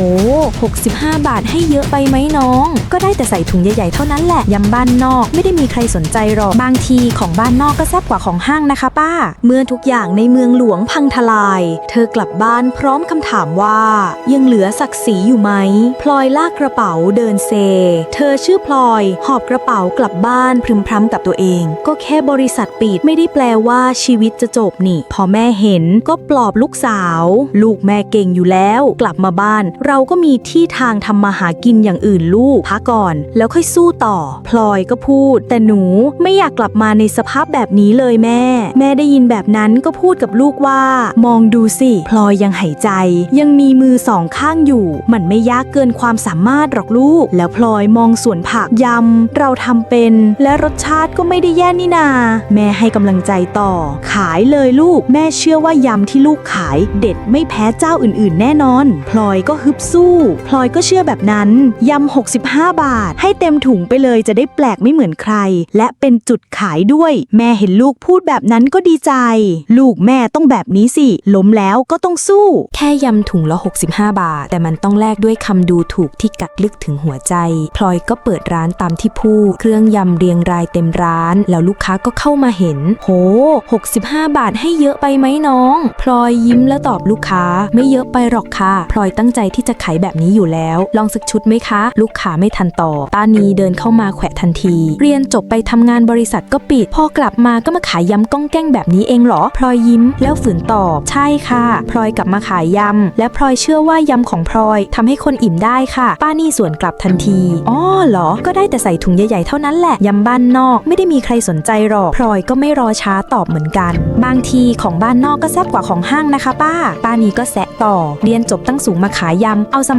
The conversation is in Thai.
65 บาทให้เยอะไปไหมน้อง ก็ได้แต่ใส่ถุงใหญ่ๆเท่านั้นแหละยำบ้านนอกไม่ได้มีใครสนใจหรอกบางทีของบ้านนอกก็แซ่บกว่าของห้างนะคะ ป้า เมื่อทุกอย่างในเมืองหลวงพังทลาย เธอกลับบ้านพร้อมคำถามว่า ยังเหลือศักดิ์ศรีอยู่ไหม พลอยลากกระเป๋าเดินเซ เธอชื่อพลอย หอบกระเป๋ากลับบ้านพรึมพรำกับตัวเอง ก็แค่บริษัทปิดไม่ได้แปลว่าชีวิตจะจบนี่ พอแม่เห็นก็ปลอบลูกสาว ลูกแม่เก่งอยู่แล้ว กลับมาบ้านเราก็มีที่ทางทำมาหากินอย่างอื่นลูกพักก่อน แล้วค่อยสู้ต่อ พลอยก็พูด แต่หนูไม่อยากกลับมาในสภาพแบบนี้เลยแม่ แม่ได้ยินแบบนั้นก็พูดกับลูกว่า มองดูสิพลอยยังหายใจ ยังมีมือสองข้างอยู่ มันไม่ยากเกินความสามารถหรอกลูก แล้วพลอยมองสวนผักยำ เราทำเป็น และรสชาติก็ไม่ได้แย่นี่นา แม่ให้กำลังใจต่อ ขายเลยลูก แม่เชื่อว่ายำที่ลูกขายเด็ดไม่แพ้เจ้าอื่น ๆ แน่นอน พลอยก็ฮึบสู้พลอยก็เชื่อแบบนั้นยำ65 บาท ให้เต็มถุงไปเลยจะได้แปลกไม่เหมือนใคร และเป็นจุดขายด้วย แม่เห็นลูกพูดแบบนั้นก็ดีใจ ลูกแม่ต้องแบบนี้สิ ล้มแล้วก็ต้องสู้ แค่ยำถุงละ 65 บาท แต่มันต้องแลกด้วยคำดูถูกที่กัดลึกถึงหัวใจ พลอยก็เปิดร้านตามที่พูด เครื่องยำเรียงรายเต็มร้าน แล้วลูกค้าก็เข้ามาเห็น โห 65 บาทให้เยอะไปไหมน้อง พลอยยิ้มแล้วตอบลูกค้า ไม่เยอะไปหรอกค่ะ พลอยตั้งใจที่จะขายแบบนี้อยู่แล้ว ลองสักชุดไหมคะ ลูกค้าไม่ทันต่อบป้านีเดินเข้ามาแขวะทันที เรียนจบไปทำงานบริษัทก็ปิด พอกลับมาก็มาขายยำก้องแก้งแบบนี้เองเหรอ พลอยยิ้มแล้วฝืนตอบ ใช่ค่ะ พลอยกลับมาขายยำ และพลอยเชื่อว่ายำของพลอยทำให้คนอิ่มได้ค่ะ ป้านี่สวนกลับทันที อ๋อเหรอ ก็ได้แต่ใส่ถุงใหญ่ๆเท่านั้นแหละ ยำบ้านนอกไม่ได้มีใครสนใจหรอก พลอยก็ไม่รอช้าตอบเหมือนกัน บางทีของบ้านนอกก็แซ่บกว่าของห้างนะคะ ป้า ป้านี่ก็แซะต่อ เรียนจบตั้งสูงมาขายยำ เอาส